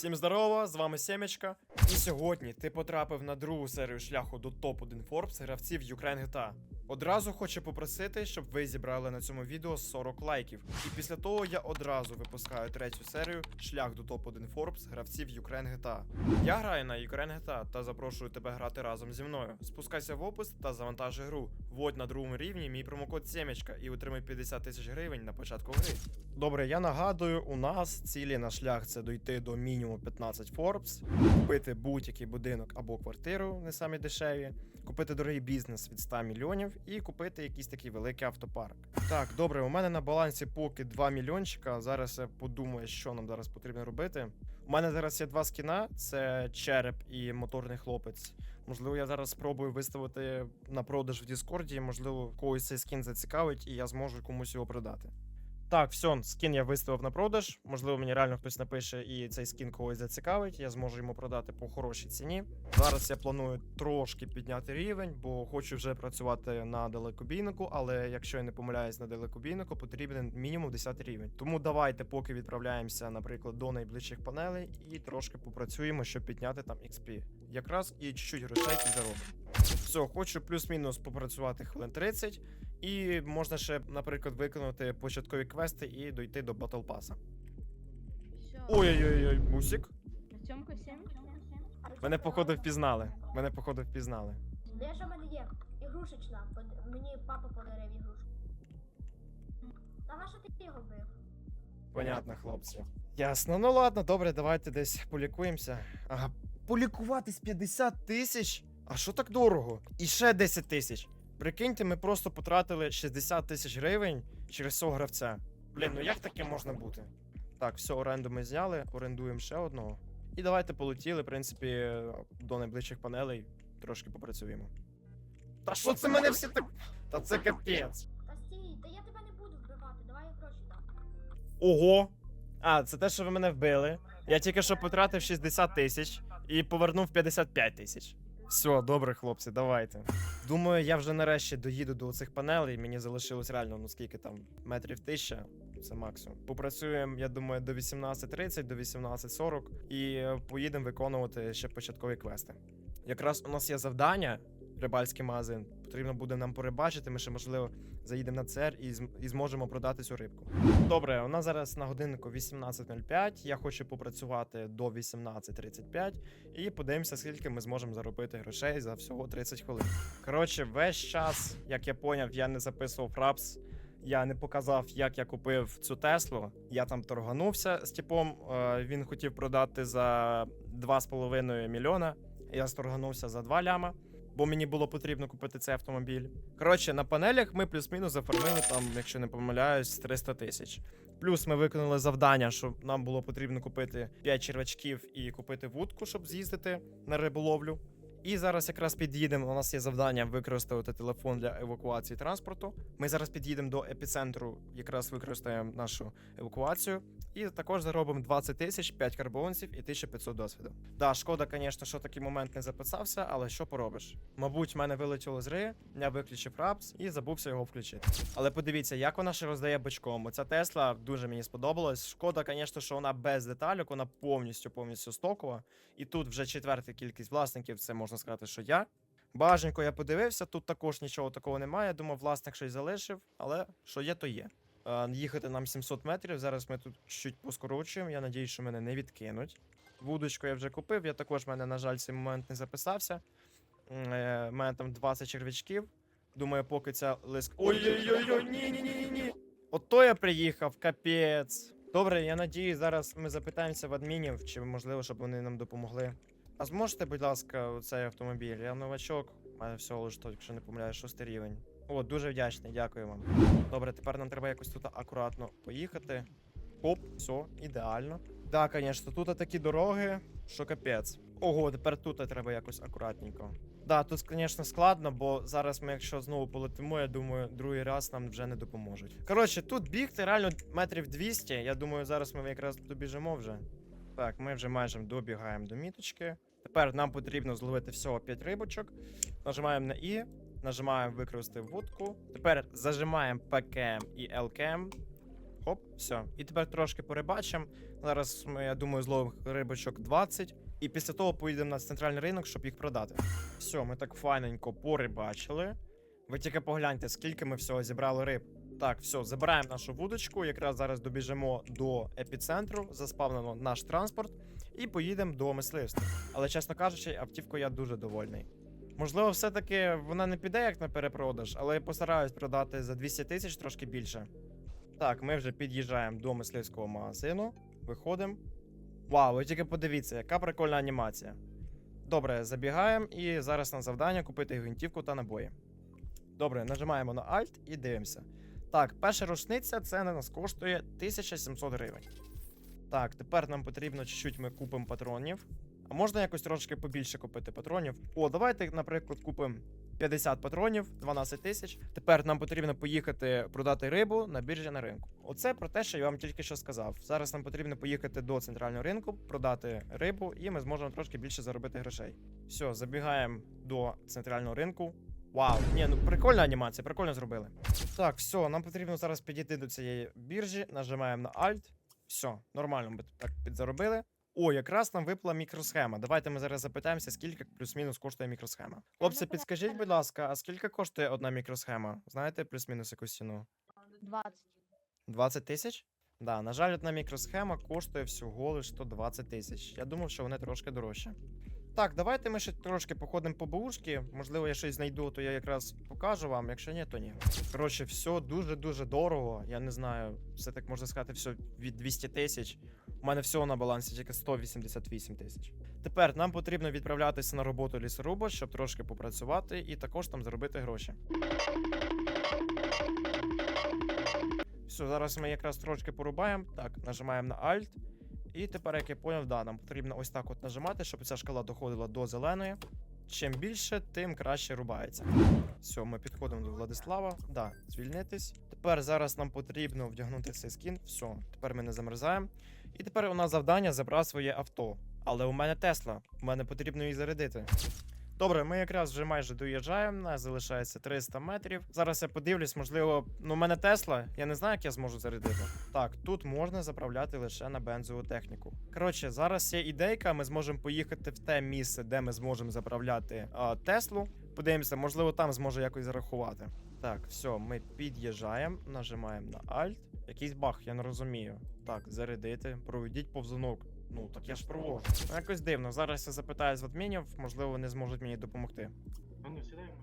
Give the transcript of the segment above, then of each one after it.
Всім здорово, з вами Семечка. І сьогодні ти потрапив на другу серію шляху до топ-1 Forbes гравців Ukraine GTA. Одразу хочу попросити, щоб ви зібрали на цьому відео 40 лайків. І після того я одразу випускаю третю серію шлях до топ-1 Forbes гравців Ukraine GTA. Я граю на Ukraine GTA та запрошую тебе грати разом зі мною. Спускайся в опис та завантажуй гру. Вводь на другому рівні мій промокод Семечка і отримай 50 тисяч гривень на початку гри. Добре, я нагадую, у нас цілі на шлях це дойти до мінімум 15 Forbes, купити будь-який будинок або квартиру, не самі дешеві, купити дорогий бізнес від 100 мільйонів і купити якийсь такий великий автопарк. Так, добре, у мене на балансі поки 2 мільйончика. Зараз я подумаю, що нам зараз потрібно робити. У мене зараз є два скіна: це череп і моторний хлопець. Можливо, я зараз спробую виставити на продаж в Діскорді. Можливо, когось цей скін зацікавить, і я зможу комусь його продати. Так, все, скін я виставив на продаж. Можливо, мені реально хтось напише і цей скін когось зацікавить. Я зможу йому продати по хорошій ціні. Зараз я планую трошки підняти рівень, бо хочу вже працювати на далекобійнику. Але якщо я не помиляюсь на далекобійнику, потрібен мінімум 10 рівень. Тому давайте, поки відправляємося, наприклад, до найближчих панелей, і трошки попрацюємо, щоб підняти там XP. Якраз і чуть-чуть грошей підзаробимо. Все, хочу плюс-мінус попрацювати хвилин 30. І можна ще, наприклад, виконати початкові квести і дойти до Battle Pass. Ой-ой-ой, бусик. Артемка 7. Мене походу впізнали. Мене походу впізнали. Де ж у мене є? Ігрушечна. Мені папа подарив ігрушку. Та на що ти його бив? Понятно, хлопці. Ясно, ну ладно, добре, давайте десь полікуємося. Ага, полікуватись 50 тисяч? А що так дорого? І ще 10 тисяч. Прикиньте, ми просто потратили 60 тисяч гривень через цього гравця. Блін, ну як таке можна бути? Так, все, оренду ми зняли, орендуємо ще одного. І давайте полетіли, в принципі, до найближчих панелей трошки попрацюємо. Та що це мене всі так. Та це капець. Та стій, та я тебе не буду вбивати, давай я гроші дам. Ого! А, це те, що ви мене вбили. Я тільки що потратив 60 тисяч і повернув 55 тисяч. Все, добре, хлопці, давайте. Думаю, я вже нарешті доїду до цих панелей. Мені залишилось реально, ну скільки там, метрів тисяча. Це максимум. Попрацюємо, я думаю, до 18.30, до 18.40 і е, поїдемо виконувати ще початкові квести. Якраз у нас є завдання, рибальський магазин. Потрібно буде нам порибачити. Ми ще, можливо, заїдемо на цер і, і зможемо продати цю рибку. Добре, у нас зараз на годиннику 18.05. Я хочу попрацювати до 18.35 і подивимося, скільки ми зможемо заробити грошей за всього 30 хвилин. Коротше, весь час, як я поняв, я не записував рапс. Я не показав, як я купив цю Теслу. Я там торганувся з типом. е, Він хотів продати за 2,5 мільйона. Я сторганувся за 2 ляма, бо мені було потрібно купити цей автомобіль. Коротше, на панелях ми плюс-мінус зафармили там, якщо не помиляюсь, 300 тисяч. Плюс ми виконали завдання, що нам було потрібно купити 5 червачків і купити вудку, щоб з'їздити на риболовлю. І зараз якраз під'їдемо. У нас є завдання використати телефон для евакуації транспорту. Ми зараз під'їдемо до епіцентру, якраз використаємо нашу евакуацію. І також заробимо 20 тисяч, 5 карбонців і 1500 досвіду. Да, шкода, звісно, що такий момент не записався, але що поробиш? Мабуть, в мене вилетіло з гри, я виключив рапс і забувся його включити. Але подивіться, як вона ще роздає бочком. Оця Тесла дуже мені сподобалась. Шкода, звісно, що вона без деталек, вона повністю повністю стокова. І тут вже четверта кількість власників, це можна сказати, що я. Баженько я подивився, тут також нічого такого немає. Думав, власник щось залишив, але що є, то є. Е, Їхати нам 700 метрів. Зараз ми тут чуть поскорочуємо. Я надіюсь, що мене не відкинуть. Вудочку я вже купив. Я також мене, на жаль, цей момент не записався. Е, У мене там 20 червячків. Думаю, поки ця лиск. Ой-ой-ой, ні, ні, ні, ні. Ото я приїхав, капець. Добре, я надію, зараз ми запитаємося в адмінів, чи можливо, щоб вони нам допомогли. А зможете, будь ласка, цей автомобіль? Я новачок, у мене всього лиш, то, якщо не помиляю, шостий рівень. О, дуже вдячний, дякую вам. Добре, тепер нам треба якось тут акуратно поїхати. Оп, все, ідеально. Так, звісно, тут такі дороги, що капець. Ого, тепер тут треба якось акуратненько. Да, тут, звісно, складно, бо зараз ми, якщо знову полетимо, я думаю, другий раз нам вже не допоможуть. Коротше, тут бігти реально метрів 200. Я думаю, зараз ми якраз добіжимо вже. Так, ми вже майже добігаємо до міточки. Тепер нам потрібно зловити всього 5 рибочок. Нажимаємо на І, нажимаємо використати вудку. Тепер зажимаємо ПКМ і ЛКМ. Хоп, все. І тепер трошки порибачимо. Зараз ми, я думаю, зловимо рибочок 20. І після того поїдемо на центральний ринок, щоб їх продати. Все, ми так файненько порибачили. Ви тільки погляньте, скільки ми всього зібрали риб. Так, все, забираємо нашу вудочку. Якраз зараз добіжимо до епіцентру, заспавнимо наш транспорт і поїдемо до мисливства. Але чесно кажучи, автівкою я дуже довольний. Можливо, все-таки вона не піде як на перепродаж, але я постараюсь продати за 200 тисяч трошки більше. Так, ми вже під'їжджаємо до мисливського магазину, виходимо. Вау, ви тільки подивіться, яка прикольна анімація. Добре, забігаємо і зараз на завдання купити гвинтівку та набої. Добре, нажимаємо на Alt і дивимося. Так, перша рушниця це на нас коштує 1700 гривень. Так, тепер нам потрібно чуть-чуть ми купимо патронів. А можна якось трошки побільше купити патронів? О, давайте, наприклад, купимо 50 патронів, 12 тисяч. Тепер нам потрібно поїхати продати рибу на біржі на ринку. Оце про те, що я вам тільки що сказав. Зараз нам потрібно поїхати до центрального ринку, продати рибу, і ми зможемо трошки більше заробити грошей. Все, забігаємо до центрального ринку. Вау, ні, ну прикольна анімація, прикольно зробили. Так, все, нам потрібно зараз підійти до цієї біржі, нажимаємо на Alt. Все, нормально, ми так підзаробили. О, якраз нам випала мікросхема. Давайте ми зараз запитаємося, скільки плюс-мінус коштує мікросхема. Хлопці, підскажіть, будь ласка, а скільки коштує одна мікросхема? Знаєте плюс-мінус якусь ціну? 20. 20 тисяч? Да, на жаль, одна мікросхема коштує всього лише 120 тисяч. Я думав, що вони трошки дорожче. Так, давайте ми ще трошки походимо по баушки. Можливо, я щось знайду, то я якраз покажу вам. Якщо ні, то ні. Коротше, все дуже-дуже дорого. Я не знаю, все так можна сказати, все від 200 тисяч. У мене всього на балансі тільки 188 тисяч. Тепер нам потрібно відправлятися на роботу лісоруба, щоб трошки попрацювати і також там заробити гроші. Все, зараз ми якраз трошки порубаємо. Так, нажимаємо на Alt. І тепер, як я поняв, да, нам потрібно ось так от нажимати, щоб ця шкала доходила до зеленої. Чим більше, тим краще рубається. Все, ми підходимо до Владислава. Да, звільнитись. Тепер зараз нам потрібно вдягнути цей скін. Все, тепер ми не замерзаємо. І тепер у нас завдання забрати своє авто. Але у мене Тесла. У мене потрібно її зарядити. Добре, ми якраз вже майже доїжджаємо. Нас залишається 300 метрів. Зараз я подивлюсь, можливо, ну у мене Тесла. Я не знаю, як я зможу зарядити. Так, тут можна заправляти лише на бензову техніку. Коротше, зараз є ідейка. Ми зможемо поїхати в те місце, де ми зможемо заправляти а, Теслу. Подивимося, можливо, там зможе якось зарахувати. Так, все, ми під'їжджаємо, нажимаємо на Alt. Якийсь баг, я не розумію. Так, зарядити, проведіть повзунок. Ну, так я ж проводжу. Ну, якось дивно. Зараз я запитаю з адмінів, можливо, вони зможуть мені допомогти. А ну, сідаємо.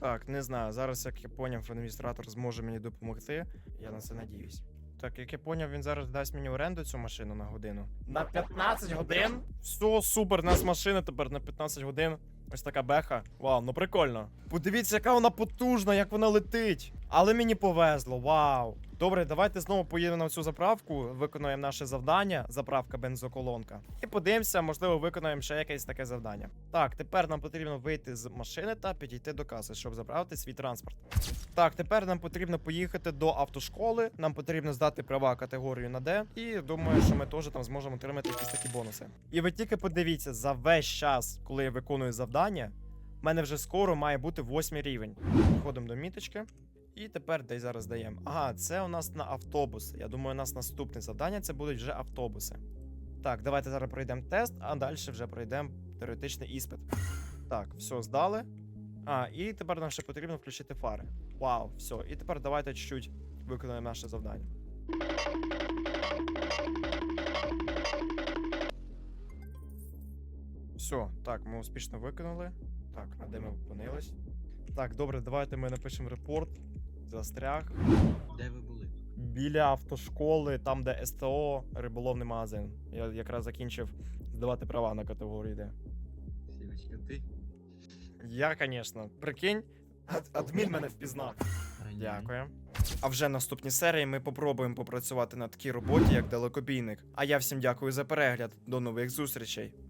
Так, не знаю. Зараз, як я поняв, адміністратор зможе мені допомогти. Я на це надіюсь. Так, як я поняв, він зараз дасть мені оренду цю машину на годину. На 15 годин? Все, супер, у нас машина тепер на 15 годин. Ось така беха. Вау, ну прикольно. Подивіться, яка вона потужна, як вона летить. Але мені повезло, вау. Добре, давайте знову поїдемо на цю заправку, виконуємо наше завдання, заправка бензоколонка. І подивимося, можливо, виконаємо ще якесь таке завдання. Так, тепер нам потрібно вийти з машини та підійти до каси, щоб заправити свій транспорт. Так, тепер нам потрібно поїхати до автошколи. Нам потрібно здати права категорію на Д. І думаю, що ми теж там зможемо отримати якісь такі бонуси. І ви тільки подивіться, за весь час, коли я виконую завдання, в мене вже скоро має бути восьмий рівень. Підходимо до міточки. І тепер десь зараз даємо. Ага, це у нас на автобуси. Я думаю, у нас наступне завдання це будуть вже автобуси. Так, давайте зараз пройдемо тест, а далі вже пройдемо теоретичний іспит. Так, все, здали. А, і тепер нам ще потрібно включити фари. Вау, все. І тепер давайте чуть-чуть виконаємо наше завдання. Все, так, ми успішно виконали. Так, а де ми опинились? Так, добре, давайте ми напишемо репорт. Застряг. Де ви були? Біля автошколи, там, де СТО, риболовний магазин. Я якраз закінчив здавати права на категорію Д. Сівочка, ти? Я, звісно, прикинь, ад- адмін мене впізнав. Дякую. А вже наступній серії ми попробуємо попрацювати на такій роботі, як далекобійник. А я всім дякую за перегляд. До нових зустрічей.